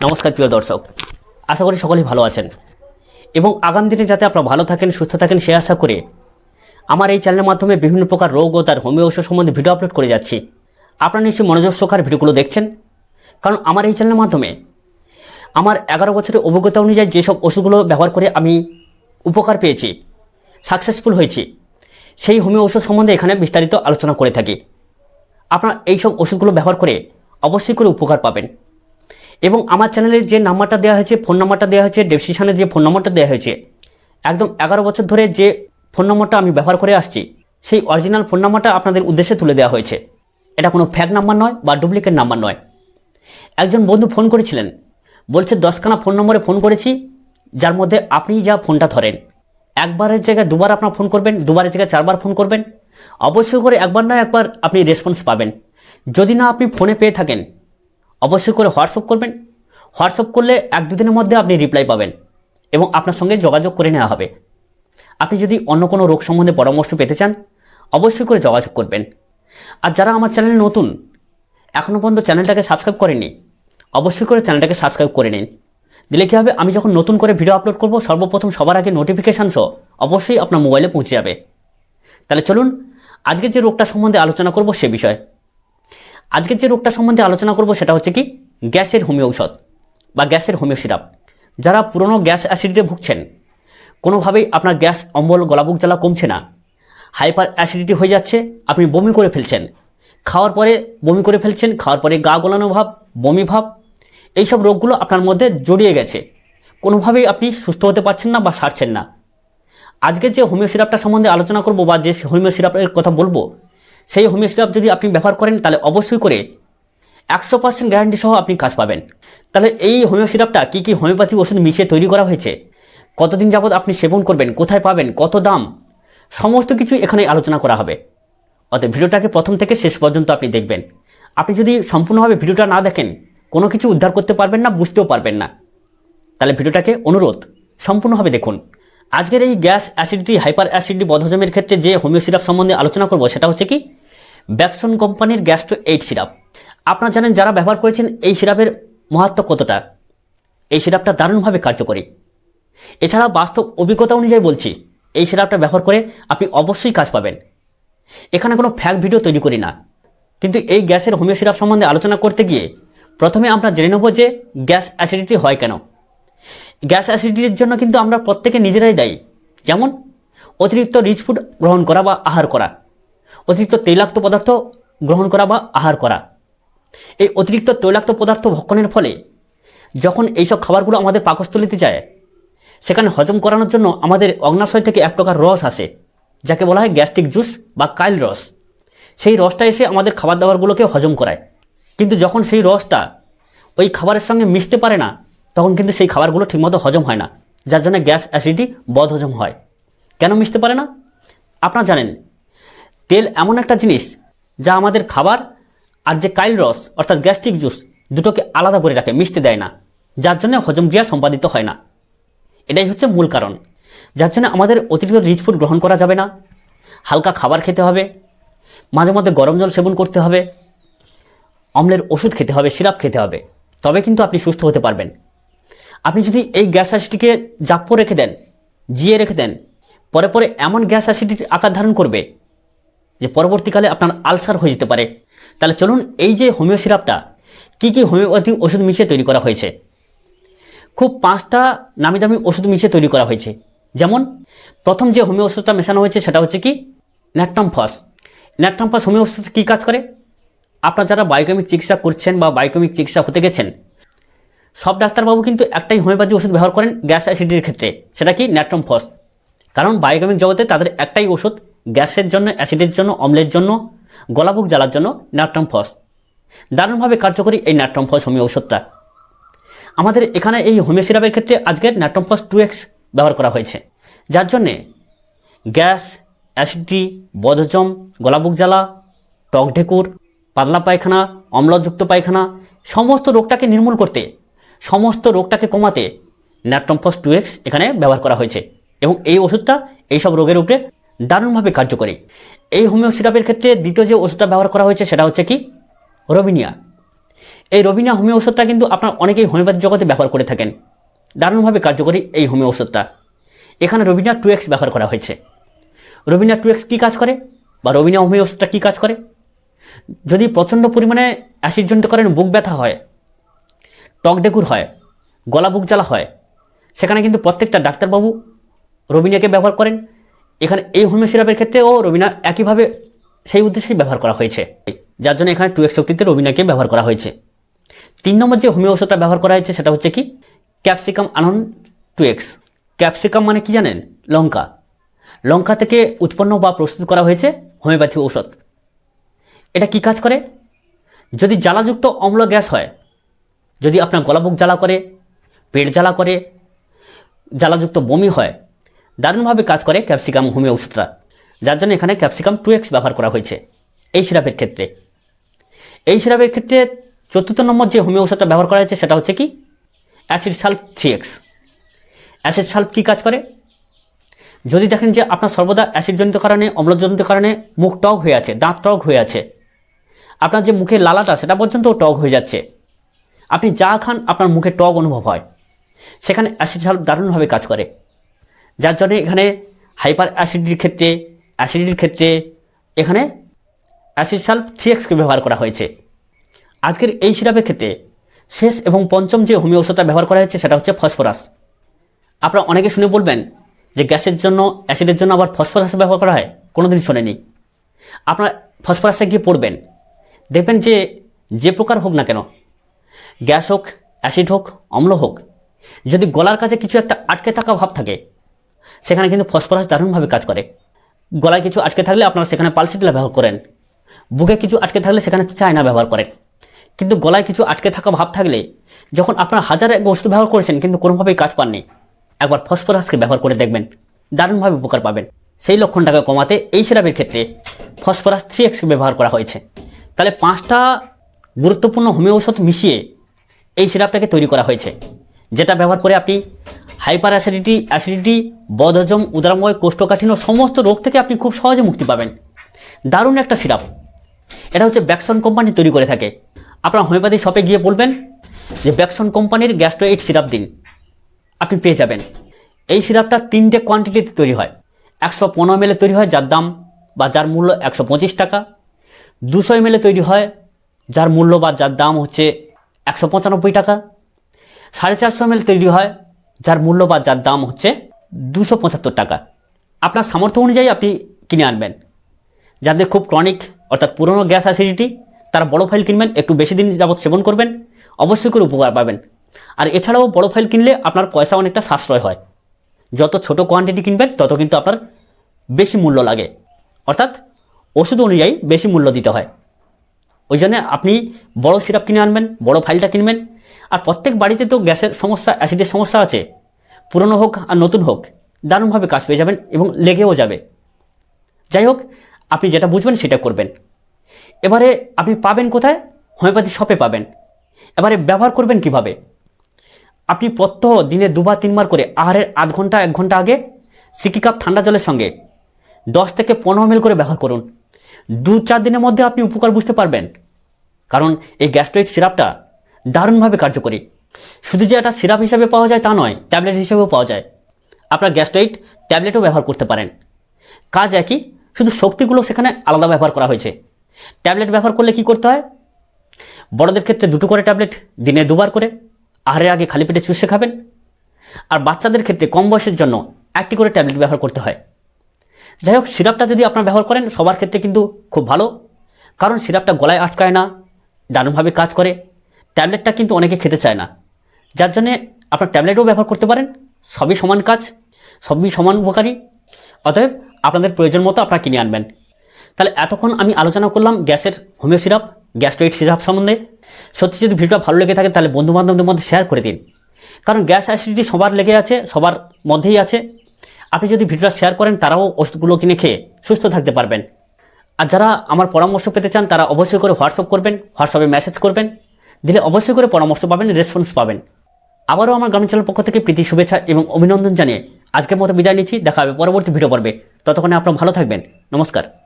নমস্কার প্রিয় দর্শক। আশা করি সকলেই ভালো আছেন। এবং আগামী দিনে যাতে আপনারা ভালো থাকেন, সুস্থ থাকেন, সে আশা করে আমার এই চ্যানেলের মাধ্যমে বিভিন্ন প্রকার রোগ ও তার হোমিও ওষুধ সম্বন্ধে ভিডিও আপলোড করে যাচ্ছি। আপনারা নিশ্চয়ই মনোযোগ সহকার ভিডিওগুলো দেখছেন। কারণ আমার এই চ্যানেলের মাধ্যমে আমার এগারো বছরের অভিজ্ঞতা অনুযায়ী যেসব ওষুধগুলো ব্যবহার করে আমি উপকার পেয়েছি সাকসেসফুল হয়েছি, সেই হোমিও ওষুধ সম্বন্ধে এখানে বিস্তারিত আলোচনা করে থাকি। আপনারা এইসব ওষুধগুলো ব্যবহার করে অবশ্যই করে উপকার পাবেন। এবং আমার চ্যানেলে যে নাম্বারটা দেওয়া হয়েছে ফোন নাম্বারটা দেওয়া হয়েছে ডেসক্রিপশনে যে ফোন নাম্বারটা দেওয়া হয়েছে, একদম এগারো বছর ধরে যে ফোন নম্বরটা আমি ব্যবহার করে আসছি, সেই অরিজিনাল ফোন নাম্বারটা আপনাদের উদ্দেশ্যে তুলে দেওয়া হয়েছে। এটা কোনো ফ্যাক নাম্বার নয় বা ডুপ্লিকেট নাম্বার নয়। একজন বন্ধু ফোন করেছিলেন, বলছে, দশখানা ফোন নম্বরে ফোন করেছি, যার মধ্যে আপনি যা ফোনটা ধরেন, একবারের জায়গায় দুবার আপনার ফোন করবেন, দুবারের জায়গায় চারবার ফোন করবেন, অবশ্যই করে একবার না একবার আপনি রেসপন্স পাবেন। যদি না আপনি ফোনে পেয়ে থাকেন অবশ্যই করে হোয়াটসঅ্যাপ করবেন। হোয়াটসঅ্যাপ করলে এক দুদিনের মধ্যে আপনি রিপ্লাই পাবেন এবং আপনার সঙ্গে যোগাযোগ করে নেওয়া হবে। আপনি যদি অন্য কোনো রোগ সম্বন্ধে পরামর্শ পেতে চান, অবশ্যই করে যোগাযোগ করবেন। আর যারা আমার চ্যানেলে নতুন এখনও পর্যন্ত চ্যানেলটাকে সাবস্ক্রাইব করেনি অবশ্যই করে চ্যানেলটাকে সাবস্ক্রাইব করে নিন। দিলে কী হবে, আমি যখন নতুন করে ভিডিও আপলোড করব, সর্বপ্রথম সবার আগে নোটিফিকেশান সহ অবশ্যই আপনার মোবাইলে পৌঁছে যাবে। তাহলে চলুন, আজকে যে রোগটা সম্বন্ধে আলোচনা করব সে বিষয়। আজকে যে রোগটা সম্বন্ধে আলোচনা করব সেটা হচ্ছে কি? গ্যাসের হোমিও ঔষধ বা গ্যাসের হোমিও সিরাপ। যারা পুরনো গ্যাস অ্যাসিডিতে ভুগছেন, কোনোভাবেই আপনার গ্যাস অম্বল, গলাবুক জ্বালা কমছে না। হাইপার অ্যাসিডিটি হয়ে যাচ্ছে, আপনি বমি করে ফেলছেন। খাওয়ার পরে বমি করে ফেলছেন, খাওয়ার পরে গা গোলানো ভাব, বমি ভাব, এইসব রোগগুলো আপনার মধ্যে জড়িয়ে গেছে। কোনোভাবেই আপনি সুস্থ হতে পারছেন না বা সারছেন না। আজকে যে হোমিও সিরাপটা সম্বন্ধে আলোচনা করব বা যে হোমিও সিরাপের কথা বলব সেই হোমিও সিরাপ যদি আপনি ব্যবহার করেন, তাহলে অবশ্যই করে একশো পার্সেন্ট গ্যারান্টি সহ আপনি কাজ পাবেন। তাহলে এই হোমিও সিরাপটা কী কী হোমিওপ্যাথি ওষুধ মিশিয়ে তৈরি করা হয়েছে, কতদিন যাবৎ আপনি সেবন করবেন, কোথায় পাবেন, কত দাম, সমস্ত কিছু এখানে আলোচনা করা হবে। অতএব ভিডিওটাকে প্রথম থেকে শেষ পর্যন্ত আপনি দেখবেন। আপনি যদি সম্পূর্ণভাবে ভিডিওটা না দেখেন, কোনো কিছু উদ্ধার করতে পারবেন না, বুঝতেও পারবেন না। তাহলে ভিডিওটাকে অনুরোধ, সম্পূর্ণভাবে দেখুন। আজকের এই গ্যাস অ্যাসিডিটি, হাইপার অ্যাসিডিটি বদহজমের ক্ষেত্রে যে হোমিও সিরাপ সম্বন্ধে আলোচনা করব, সেটা হচ্ছে কি ব্যাকসন কোম্পানির গ্যাস্ট্রো এইট সিরাপ। আপনারা জানেন যারা ব্যবহার করেছেন এই সিরাপের মহাত্ম কতটা? এই সিরাপটা দারুণভাবে কার্যকরী। এছাড়া বাস্তব অভিজ্ঞতা অনুযায়ী বলছি, এই সিরাপটা ব্যবহার করে আপনি অবশ্যই কাজ পাবেন। এখানে কোনো ফ্যাক ভিডিও তৈরি করি না। কিন্তু এই গ্যাসের হোমিও সিরাপ সম্বন্ধে আলোচনা করতে গিয়ে প্রথমে আমরা জেনে নেব যে গ্যাস অ্যাসিডিটি হয় কেন। গ্যাস অ্যাসিডিটির জন্য কিন্তু আমরা প্রত্যেকে নিজেরাই দায়ী। যেমন, অতিরিক্ত রিচ ফুড গ্রহণ করা বা আহার করা। অতিরিক্ত তৈলাক্ত পদার্থ গ্রহণ করা বা আহার করা। এই অতিরিক্ত তৈলাক্ত পদার্থ ভক্ষণের ফলে যখন এইসব খাবারগুলো আমাদের পাকস্থলিতে যায়, সেখানে হজম করানোর জন্য আমাদের অগ্নাশয় থেকে এক প্রকার রস আসে, যাকে বলা হয় গ্যাস্ট্রিক জুস বা কাইল রস। সেই রসটা এসে আমাদের খাবার দাবারগুলোকে হজম করায়। কিন্তু যখন সেই রসটা ওই খাবারের সঙ্গে মিশতে পারে না, তখন কিন্তু সেই খাবারগুলো ঠিকমতো হজম হয় না, যার জন্য গ্যাস অ্যাসিডিটি বদ হজম হয়। কেন মিশতে পারে না? আপনারা জানেন তেল এমন একটা জিনিস যা আমাদের খাবার আর যে কাইল রস, অর্থাৎ গ্যাস্ট্রিক জুস, দুটোকে আলাদা করে রাখে, মিশতে দেয় না, যার জন্য হজম ক্রিয়া সম্পাদিত হয় না। এটাই হচ্ছে মূল কারণ। যার জন্য আমাদের অতিরিক্ত রিচ ফুড গ্রহণ করা যাবে না। হালকা খাবার খেতে হবে। মাঝে মধ্যে গরম জল সেবন করতে হবে। অম্লের ওষুধ খেতে হবে, সিরাপ খেতে হবে। তবে কিন্তু আপনি সুস্থ হতে পারবেন। আপনি যদি এই গ্যাস অ্যাসিডিটিকে জাপ্পো রেখে দেন, জিয়ে রেখে দেন, পরে পরে এমন গ্যাস অ্যাসিডিটির আকার ধারণ করবে যে পরবর্তীকালে আপনার আলসার হয়ে যেতে পারে। তাহলে চলুন এই যে হোমিও সিরাপটা, কী কী হোমিওপ্যাথি ওষুধ মিশিয়ে তৈরি করা হয়েছে? খুব পাঁচটা নামি দামি ওষুধ মিশিয়ে তৈরি করা হয়েছে। যেমন, প্রথম যে হোমিও ওষুধটা মেশানো হয়েছে সেটা হচ্ছে কি? ন্যাট্রামফস। ন্যাট্রামফস হোমিও ওষুধ কী কাজ করে? আপনার যারা বায়োকেমিক চিকিৎসা করছেন বা বায়োকেমিক চিকিৎসা হতে গেছেন, সব ডাক্তারবাবু কিন্তু একটাই হোমিওপ্যাথি ওষুধ ব্যবহার করেন গ্যাস অ্যাসিডিটির ক্ষেত্রে, সেটা কি ন্যাট্রামফস। কারণ বায়োকেমিক জগতে তাদের একটাই ওষুধ গ্যাসের জন্য, অ্যাসিডের জন্য, অম্লের জন্য, গলাবুক জ্বালার জন্য ন্যাট্রামফস দারুণভাবে কার্যকরী এই ন্যাট্রাম ফস হোমিও ওষুধটা আমাদের এখানে এই হোমিও সিরাপের ক্ষেত্রে আজকের ন্যাট্রামফস টু এক্স ব্যবহার করা হয়েছে। যার জন্যে গ্যাস, অ্যাসিডিটি, বদহজম, গলাবুক জ্বালা, টক ঢেকুর, পাতলা পায়খানা, অম্লযুক্ত পায়খানা, সমস্ত রোগটাকে নির্মূল করতে, সমস্ত রোগটাকে কমাতে ন্যাট্রমফস টু এক্স এখানে ব্যবহার করা হয়েছে। এবং এই ওষুধটা এইসব রোগের উপরে দারুণভাবে কার্যকরী। এই হোমিও সিরাপের ক্ষেত্রে দ্বিতীয় যে ওষুধটা ব্যবহার করা হয়েছে সেটা হচ্ছে কি? রবিনিয়া। এই রবিনা হোমিও ওষুধটা কিন্তু আপনার অনেকেই হোমিওপ্যাথি জগতে ব্যবহার করে থাকেন। দারুণভাবে কার্যকরী এই হোমিও ওষুধটা এখানে রবিনা টু এক্স ব্যবহার করা হয়েছে। রবিনা টু এক্স কী কাজ করে? বা রবিনা হোমিও ওষুধটা কী কাজ করে? যদি প্রচণ্ড পরিমাণে অ্যাসিডজনিত করেন বুক ব্যথা হয়, টক ডেকুর হয়, গলা বুক জ্বালা হয়, সেখানে কিন্তু প্রত্যেকটা ডাক্তারবাবু রবিনিয়াকে ব্যবহার করেন। এখানে এই হোমিও সিরাপের ক্ষেত্রেও রবিনা একইভাবে সেই উদ্দেশ্যেই ব্যবহার করা হয়েছে। যার জন্য এখানে টু এক্স শক্তিতে রবিনাকে ব্যবহার করা হয়েছে। তিন নম্বর যে হোমিও ওষুধটা ব্যবহার করা হয়েছে সেটা হচ্ছে কি? Capsicum annuum two X. Capsicum মানে কি জানেন? লঙ্কা। লঙ্কা থেকে উৎপন্ন বা প্রস্তুত করা হয়েছে হোমিওপ্যাথি ঔষধ। এটা কি কাজ করে? যদি জ্বালাযুক্ত অম্ল গ্যাস হয়, যদি আপনার গলাবুক জ্বালা করে, পেট জ্বালা করে, জ্বালাযুক্ত বমি হয় দারুণভাবে কাজ করে ক্যাপসিকাম হোমিও ওষুধটা যার জন্য এখানে ক্যাপসিকাম টু এক্স ব্যবহার করা হয়েছে এই সিরাপের ক্ষেত্রে। এই সিরাপের ক্ষেত্রে চতুর্থ নম্বর যে হোমিও ওষুধটা ব্যবহার করা হয়েছে সেটা হচ্ছে কি? Acid sulph three X. Acid sulph কী কাজ করে? যদি দেখেন যে আপনার সর্বদা অ্যাসিডজনিত কারণে, অম্লজনিত কারণে মুখ টক হয়ে আছে, দাঁত টক হয়ে আছে, আপনার যে মুখের লালাটা সেটা পর্যন্ত টক হয়ে যাচ্ছে, আপনি যা খান আপনার মুখে টক অনুভব হয়। সেখানে অ্যাসিড সাল্প দারুণভাবে কাজ করে। যার জন্য এখানে হাইপার অ্যাসিডির ক্ষেত্রে অ্যাসিডির ক্ষেত্রে এখানে অ্যাসিড সাল্প থ্রি এক্সকে ব্যবহার করা হয়েছে। আজকের এই সিরাপের ক্ষেত্রে শেষ এবং পঞ্চম যে হোমিও ওষুধটা ব্যবহার করা হয়েছে সেটা হচ্ছে ফসফরাস। আপনারা অনেকে শুনে বলবেন যে গ্যাসের জন্য, অ্যাসিডের জন্য আবার ফসফরাস ব্যবহার করা হয়? কোনোদিন শোনেনি। আপনারা ফসফরাসে গিয়ে পড়বেন। দেখবেন যে যে প্রকার হোক না কেন, গ্যাস হোক, অ্যাসিড হোক, অম্ল হোক, যদি গলার কাছে কিছু একটা আটকে থাকা ভাব থাকে সেখানে কিন্তু ফসফরাস দারুণভাবে কাজ করে। গলায় কিছু আটকে থাকলে আপনারা সেখানে পালসিটিলা ব্যবহার করেন। বুকে কিছু আটকে থাকলে সেখানে চায়না ব্যবহার করেন। কিন্তু গলায় কিছু আটকে থাকা ভাব থাকলে যখন আপনারা হাজার এক ওষুধ ব্যবহার করেছেন, কিন্তু কোনোভাবেই কাজ পাননি, একবার ফসফরাসকে ব্যবহার করে দেখবেন। দারুণভাবে উপকার পাবেন। সেই লক্ষণটাকে কমাতে এই সিরাপের ক্ষেত্রে ফসফরাস থ্রি এক্সকে ব্যবহার করা হয়েছে। তাহলে পাঁচটা গুরুত্বপূর্ণ হোমিও ওষুধ মিশিয়ে এই সিরাপটাকে তৈরি করা হয়েছে। যেটা ব্যবহার করে আপনি হাইপার অ্যাসিডিটি অ্যাসিডিটি বদহজম উদারময়, কোষ্ঠকাঠিন্য সমস্ত রোগ থেকে আপনি খুব সহজে মুক্তি পাবেন। দারুণ একটা সিরাপ। এটা হচ্ছে ব্যাকসন কোম্পানি তৈরি করে থাকে। আপনার হোমিওপ্যাথি শপে গিয়ে বলবেন যে ব্যাকসন কোম্পানির গ্যাস্ট্রোইট সিরাপ দিন। আপনি পেয়ে যাবেন। এই সিরাপটা তিনটে কোয়ান্টিটিতে তৈরি হয়। একশো পনেরো মেলে তৈরি হয় যার দাম বা যার মূল্য একশো পঁচিশ টাকা। দুশো এমএলে তৈরি হয় যার মূল্য বা যার দাম হচ্ছে একশো পঁচানব্বই টাকা। সাড়ে চারশো এমএল তৈরি হয় যার মূল্য বা যার দাম হচ্ছে দুশো পঁচাত্তর টাকা। আপনার সামর্থ্য অনুযায়ী আপনি কিনে আনবেন। যাদের খুব ক্রনিক অর্থাৎ পুরনো গ্যাস অ্যাসিডিটি তারা বড় ফাইল কিনবেন, একটু বেশি দিন যাবৎ সেবন করবেন, অবশ্যই করে উপকার পাবেন। আর এছাড়াও বড় ফাইল কিনলে আপনার পয়সা অনেকটা সাশ্রয় হয়। যত ছোট কোয়ান্টিটি কিনবেন, তত কিন্তু আপনার বেশি মূল্য লাগে। অর্থাৎ ওষুধ অনুযায়ী বেশি মূল্য দিতে হয়। ওই জন্য আপনি বড় সিরাপ কিনে আনবেন, বড় ফাইলটা কিনবেন আর প্রত্যেক বাড়িতে তো গ্যাসের সমস্যা, অ্যাসিডের সমস্যা আছে। পুরনো হোক আর নতুন হোক, দারুণভাবে কাজ পেয়ে যাবেন এবং লেগেও যাবে। যাই হোক, আপনি যেটা বুঝবেন সেটা করবেন। এবারে আপনি পাবেন কোথায়? হোমিওপ্যাথি শপে পাবেন। এবারে ব্যবহার করবেন কীভাবে? আপনি প্রত্যহ দিনে দুবার, তিনবার করে আহারের আধ ঘণ্টা, এক ঘণ্টা আগে সিকি কাপ ঠান্ডা জলের সঙ্গে দশ থেকে পনেরো মিল করে ব্যবহার করুন। দু চার দিনের মধ্যে আপনি উপকার বুঝতে পারবেন। কারণ এই গ্যাস্ট্রোইড সিরাপটা দারুণভাবে কার্যকরী। শুধু যে একটা সিরাপ হিসাবে পাওয়া যায় তা নয়, ট্যাবলেট হিসেবেও পাওয়া যায়। আপনার গ্যাস্ট্রোইড ট্যাবলেটও ব্যবহার করতে পারেন। কাজ একই, শুধু শক্তিগুলো সেখানে আলাদা ব্যবহার করা হয়েছে। ট্যাবলেট ব্যবহার করলে কি করতে হয়? বড়দের ক্ষেত্রে দুটো করে ট্যাবলেট দিনে দুবার করে, আহারের আগে খালি পেটে চুষে খাবেন। আর বাচ্চাদের ক্ষেত্রে কম বয়সের জন্য একটি করে ট্যাবলেট ব্যবহার করতে হয়। যাই হোক, সিরাপটা যদি আপনার ব্যবহার করেন, সবার ক্ষেত্রে কিন্তু খুব ভালো। কারণ সিরাপটা গলায় আটকায় না, দারুণভাবে কাজ করে। ট্যাবলেটটা কিন্তু অনেকে খেতে চায় না। যার জন্যে আপনার ট্যাবলেটও ব্যবহার করতে পারেন, সবই সমান কাজ, সবই সমান উপকারী। অতএব আপনাদের প্রয়োজন মতো আপনারা কিনে আনবেন। তাহলে এতক্ষণ আমি আলোচনা করলাম গ্যাসের হোমিও সিরাপ, গ্যাস্ট্রোইড সিরাপ সম্বন্ধে। সত্যি যদি ভিডিওটা ভালো লেগে থাকে তাহলে বন্ধু বান্ধবদের মধ্যে শেয়ার করে দিন। কারণ গ্যাস অ্যাসিডিটি সবার লেগে আছে, সবার মধ্যেই আছে। আপনি যদি ভিডিওটা শেয়ার করেন, তারাও ওষুধগুলো কিনে খেয়ে সুস্থ থাকতে পারবেন। আর যারা আমার পরামর্শ পেতে চান, তারা অবশ্যই করে হোয়াটসঅ্যাপ করবেন হোয়াটসঅ্যাপে মেসেজ করবেন। দিলে অবশ্যই করে পরামর্শ পাবেন রেসপন্স পাবেন। আবারও আমার গ্রামীণ চ্যানেল পক্ষ থেকে প্রীতি শুভেচ্ছা এবং অভিনন্দন জানিয়ে আজকের মতো বিদায় নিচ্ছি। দেখা হবে পরবর্তী ভিডিও পর্বে। ততক্ষণে আপনারা ভালো থাকবেন। নমস্কার।